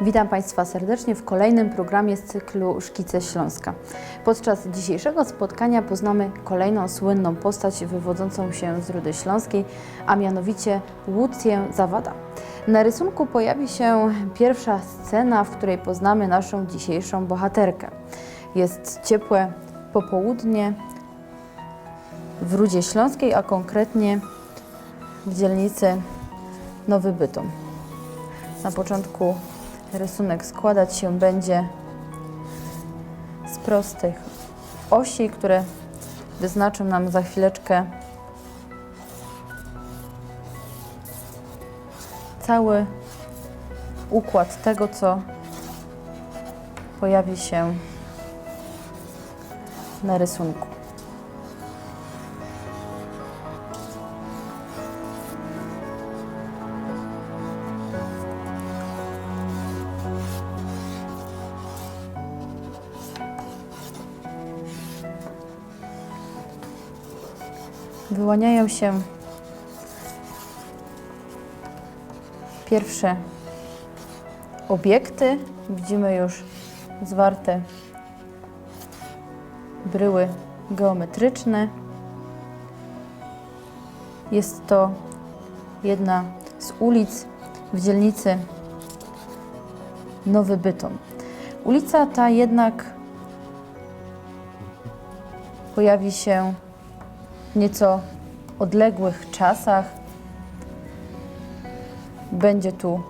Witam Państwa serdecznie w kolejnym programie z cyklu Szkice Śląska. Podczas dzisiejszego spotkania poznamy kolejną słynną postać wywodzącą się z Rudy Śląskiej, a mianowicie Łucję Zawada. Na rysunku pojawi się pierwsza scena, w której poznamy naszą dzisiejszą bohaterkę. Jest ciepłe popołudnie w Rudzie Śląskiej, a konkretnie w dzielnicy Nowy Bytom. Na początku rysunek składać się będzie z prostych osi, które wyznaczą nam za chwileczkę cały układ tego, co pojawi się na rysunku. Wyłaniają się pierwsze obiekty. Widzimy już zwarte bryły geometryczne. Jest to jedna z ulic w dzielnicy Nowy Bytom. Ulica ta jednak pojawi się nieco odległych czasach. Będzie tu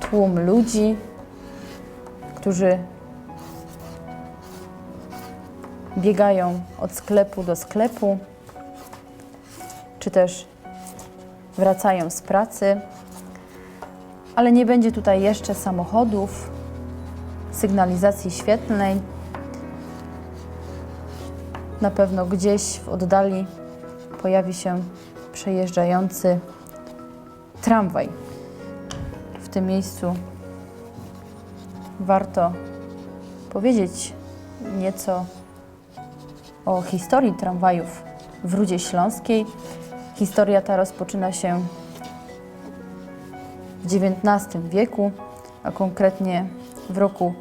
tłum ludzi, którzy biegają od sklepu do sklepu, czy też wracają z pracy, ale nie będzie tutaj jeszcze samochodów, sygnalizacji świetlnej. Na pewno gdzieś w oddali pojawi się przejeżdżający tramwaj. W tym miejscu warto powiedzieć nieco o historii tramwajów w Rudzie Śląskiej. Historia ta rozpoczyna się w XIX wieku, a konkretnie w roku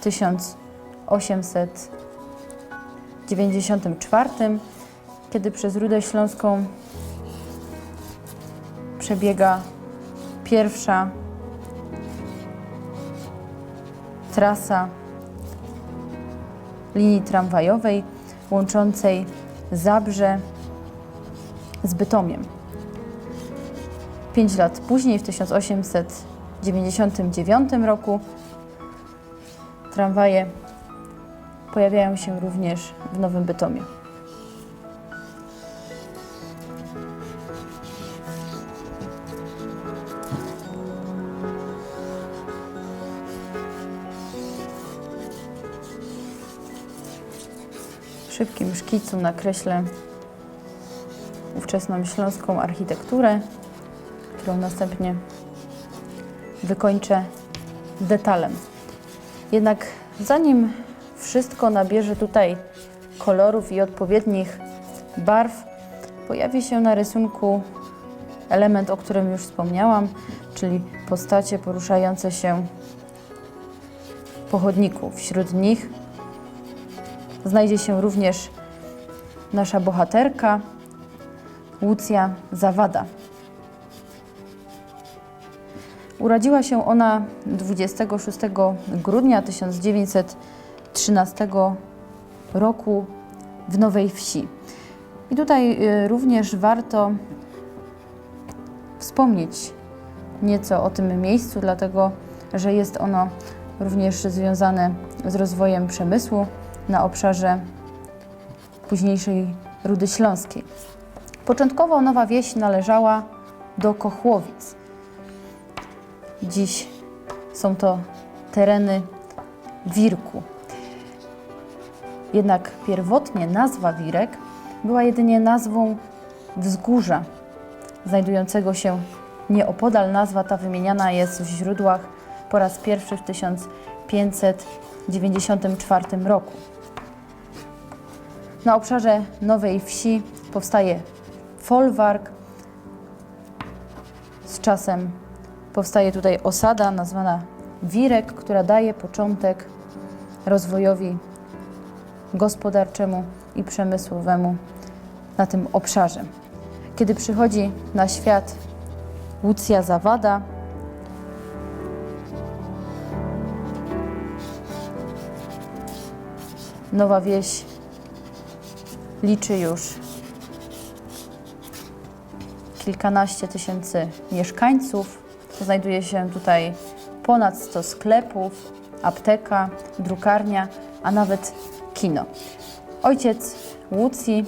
1894, kiedy przez Rudę Śląską przebiega pierwsza trasa linii tramwajowej łączącej Zabrze z Bytomiem. Pięć lat później, w 1899 roku, tramwaje pojawiają się również w Nowym Bytomie. Szybkim szkicu nakreślę ówczesną śląską architekturę, którą następnie wykończę detalem. Jednak zanim wszystko nabierze tutaj kolorów i odpowiednich barw, pojawi się na rysunku element, o którym już wspomniałam, czyli postacie poruszające się po chodniku. Wśród nich znajdzie się również nasza bohaterka, Łucja Zawada. Urodziła się ona 26 grudnia 1913 roku w Nowej Wsi. I tutaj y, również warto wspomnieć nieco o tym miejscu, dlatego że jest ono również związane z rozwojem przemysłu na obszarze późniejszej Rudy Śląskiej. Początkowo Nowa Wieś należała do Kochłowic. Dziś są to tereny Wirku. Jednak pierwotnie nazwa Wirek była jedynie nazwą wzgórza znajdującego się nieopodal. Nazwa ta wymieniana jest w źródłach po raz pierwszy w 1594 roku. Na obszarze Nowej Wsi powstaje folwark. Z czasem powstaje tutaj osada nazwana Wirek, która daje początek rozwojowi gospodarczemu i przemysłowemu na tym obszarze. Kiedy przychodzi na świat Łucja Zawada, Nowa Wieś liczy już kilkanaście tysięcy mieszkańców. Znajduje się tutaj ponad 100 sklepów, apteka, drukarnia, a nawet kino. Ojciec Łucji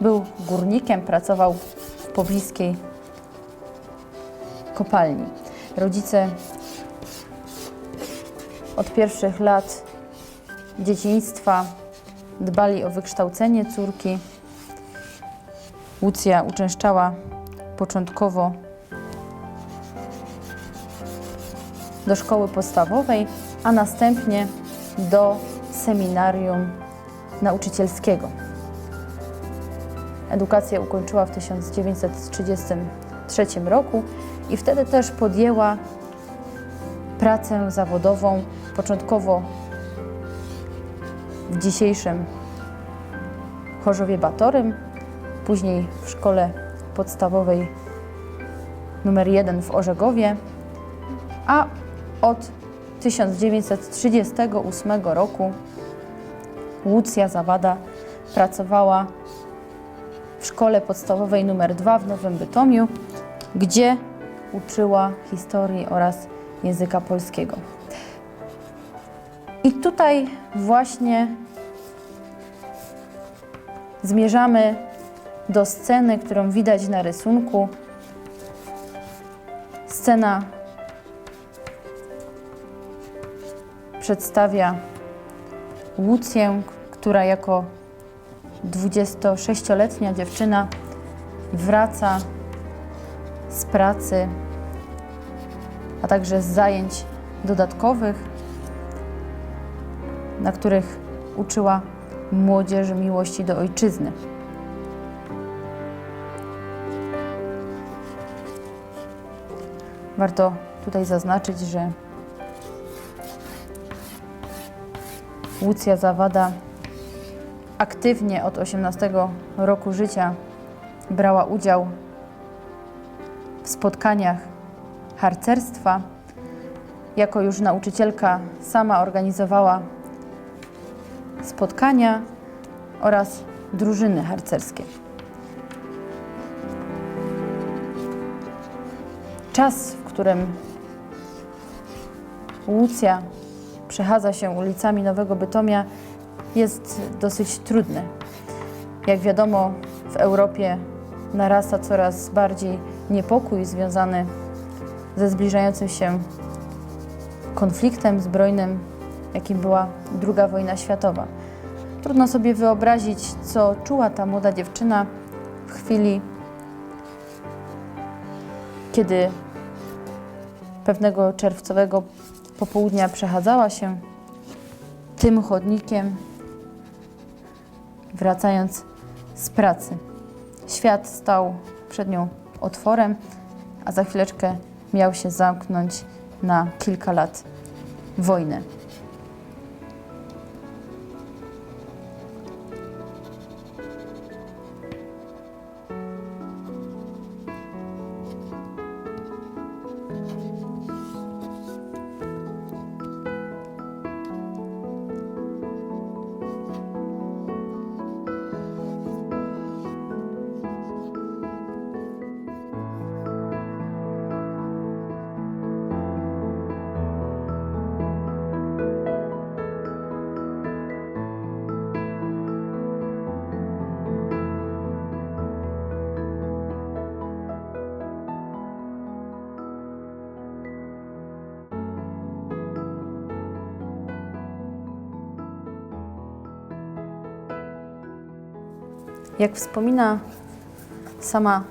był górnikiem, pracował w pobliskiej kopalni. Rodzice od pierwszych lat dzieciństwa dbali o wykształcenie córki. Łucja uczęszczała początkowo do szkoły podstawowej, a następnie do seminarium nauczycielskiego. Edukację ukończyła w 1933 roku i wtedy też podjęła pracę zawodową, początkowo w dzisiejszym Chorzowie Batorym, później w szkole podstawowej numer 1 w Orzegowie, a od 1938 roku Łucja Zawada pracowała w szkole podstawowej numer 2 w Nowym Bytomiu, gdzie uczyła historii oraz języka polskiego. I tutaj właśnie zmierzamy do sceny, którą widać na rysunku. Scena przedstawia Łucję, która jako 26-letnia dziewczyna wraca z pracy, a także z zajęć dodatkowych, na których uczyła młodzieży miłości do ojczyzny. Warto tutaj zaznaczyć, że Łucja Zawada aktywnie od 18 roku życia brała udział w spotkaniach harcerstwa. Jako już nauczycielka sama organizowała spotkania oraz drużyny harcerskie. Czas, w którym Łucja przechadza się ulicami Nowego Bytomia, jest dosyć trudny. Jak wiadomo, w Europie narasta coraz bardziej niepokój związany ze zbliżającym się konfliktem zbrojnym, jakim była II wojna światowa. Trudno sobie wyobrazić, co czuła ta młoda dziewczyna w chwili, kiedy pewnego czerwcowego popołudnia przechadzała się tym chodnikiem, wracając z pracy. Świat stał przed nią otworem, a za chwileczkę miał się zamknąć na kilka lat wojny. Jak wspomina sama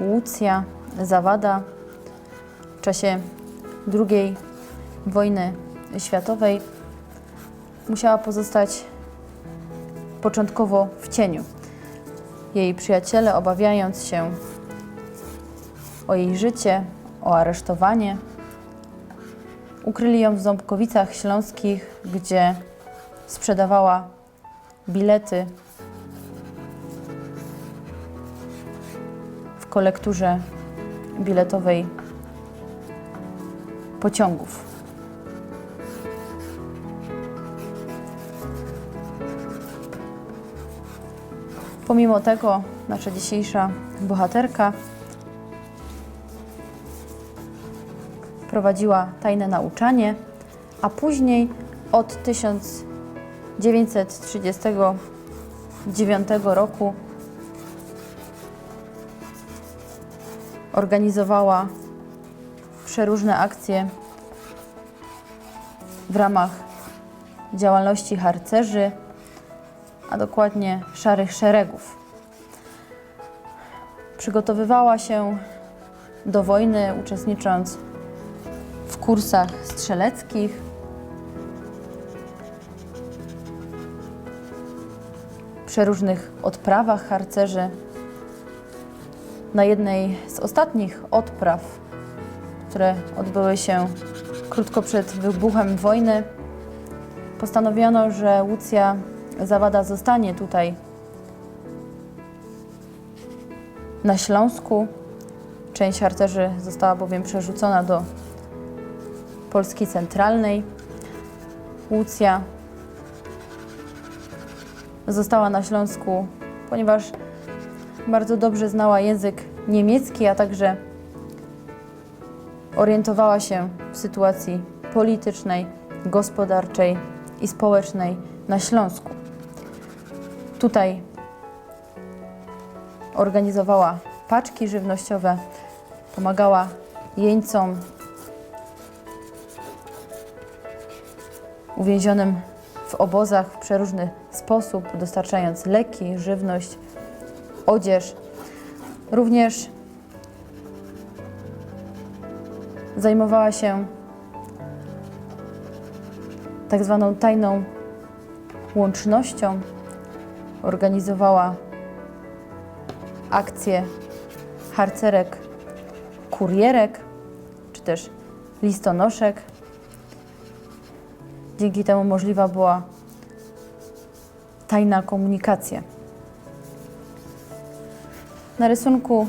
Łucja Zawada w czasie II wojny światowej musiała pozostać początkowo w cieniu. Jej przyjaciele, obawiając się o jej życie, o aresztowanie. Ukryli ją w Ząbkowicach Śląskich, gdzie sprzedawała bilety w kolekturze biletowej pociągów. Pomimo tego, nasza dzisiejsza bohaterka prowadziła tajne nauczanie, a później od 1939 roku organizowała przeróżne akcje w ramach działalności harcerzy, a dokładnie szarych szeregów. Przygotowywała się do wojny, uczestnicząc w kursach strzeleckich. Przeróżnych odprawach harcerzy. Na jednej z ostatnich odpraw, które odbyły się krótko przed wybuchem wojny, postanowiono, że Łucja Zawada zostanie tutaj na Śląsku. Część harcerzy została bowiem przerzucona do Polski Centralnej. Łucja została na Śląsku, ponieważ bardzo dobrze znała język niemiecki, a także orientowała się w sytuacji politycznej, gospodarczej i społecznej na Śląsku. Tutaj organizowała paczki żywnościowe, pomagała jeńcom uwięzionym w obozach w sposób, dostarczając leki, żywność, odzież. Również zajmowała się tak zwaną tajną łącznością, organizowała akcje harcerek, kurierek czy też listonoszek. Dzięki temu możliwa była tajna komunikacja. Na rysunku,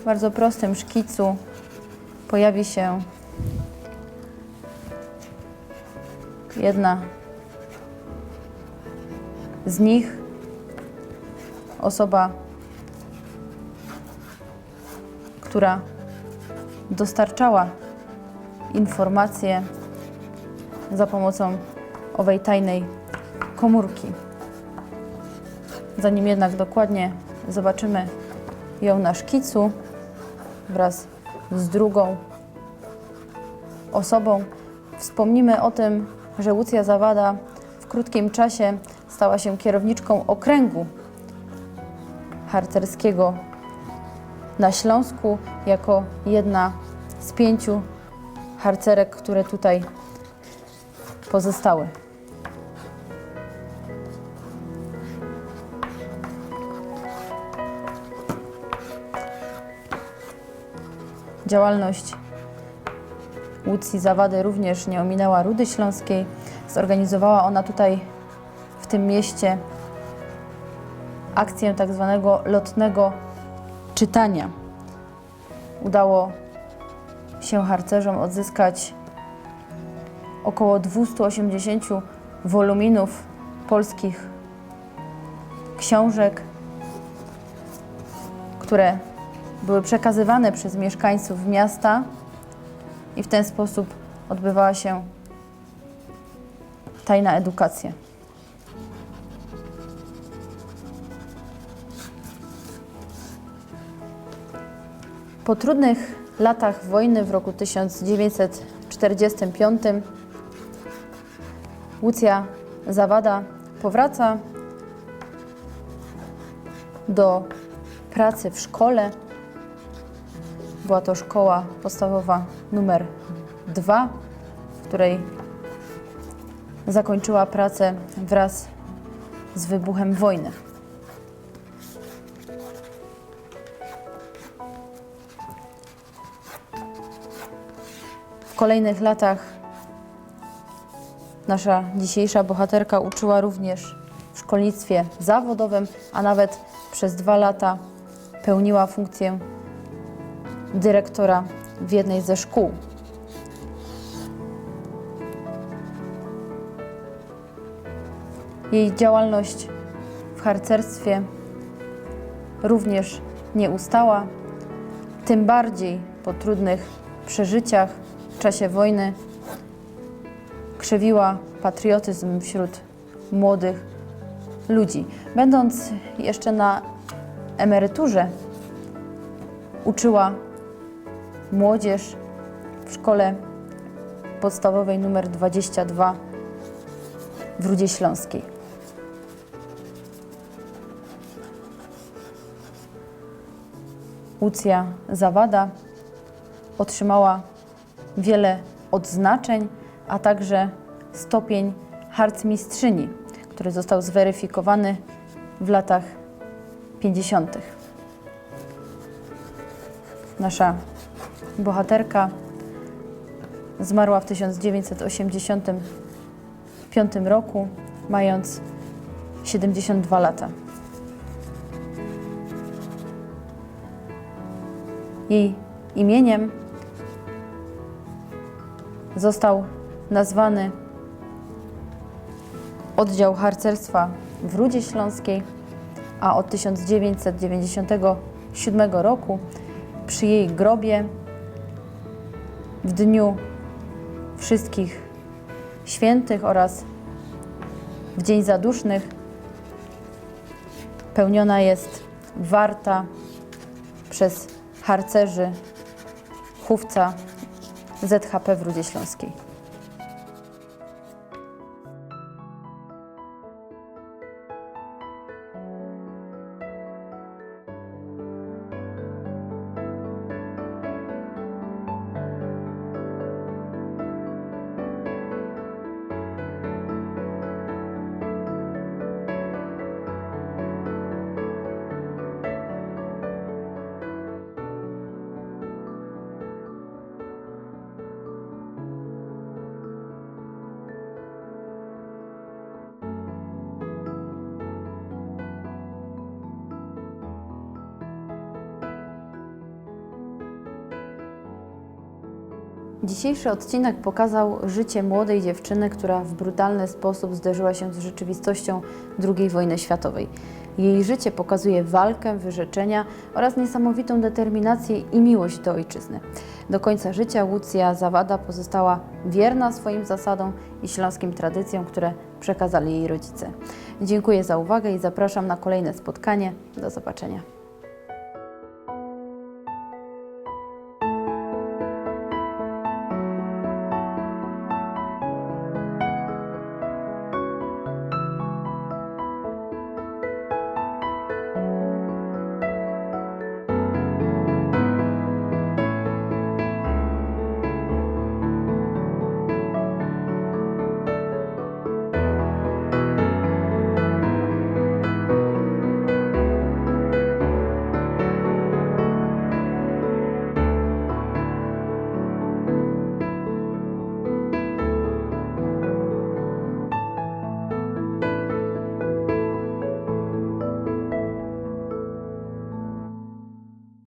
w bardzo prostym szkicu, pojawi się jedna z nich, osoba, która dostarczała informacje za pomocą owej tajnej komórki. Zanim jednak dokładnie zobaczymy ją na szkicu wraz z drugą osobą, wspomnimy o tym, że Łucja Zawada w krótkim czasie stała się kierowniczką okręgu harcerskiego na Śląsku jako jedna z pięciu harcerek, które tutaj pozostały. Działalność Łucji Zawady również nie ominęła Rudy Śląskiej. Zorganizowała ona tutaj w tym mieście akcję tak zwanego lotnego czytania. Udało się harcerzom odzyskać około 280 woluminów polskich książek, które były przekazywane przez mieszkańców miasta i w ten sposób odbywała się tajna edukacja. Po trudnych latach wojny w roku 1945 Łucja Zawada powraca do pracy w szkole. Była to szkoła podstawowa numer 2, w której zakończyła pracę wraz z wybuchem wojny. kolejnych latach nasza dzisiejsza bohaterka uczyła również w szkolnictwie zawodowym, a nawet przez dwa lata pełniła funkcję dyrektora w jednej ze szkół. Jej działalność w harcerstwie również nie ustała, tym bardziej po trudnych przeżyciach w czasie wojny krzewiła patriotyzm wśród młodych ludzi. Będąc jeszcze na emeryturze, uczyła młodzież w szkole podstawowej nr 22 w Rudzie Śląskiej. Łucja Zawada otrzymała wiele odznaczeń, a także stopień harcmistrzyni, który został zweryfikowany w latach 50. Nasza bohaterka zmarła w 1985 roku, mając 72 lata. Jej imieniem został nazwany oddział harcerstwa w Rudzie Śląskiej, a od 1997 roku przy jej grobie w dniu wszystkich świętych oraz w Dzień Zadusznych pełniona jest warta przez harcerzy chówca ZHP w Rudzie Śląskiej. Dzisiejszy odcinek pokazał życie młodej dziewczyny, która w brutalny sposób zderzyła się z rzeczywistością II wojny światowej. Jej życie pokazuje walkę, wyrzeczenia oraz niesamowitą determinację i miłość do ojczyzny. Do końca życia Łucja Zawada pozostała wierna swoim zasadom i śląskim tradycjom, które przekazali jej rodzice. Dziękuję za uwagę i zapraszam na kolejne spotkanie. Do zobaczenia.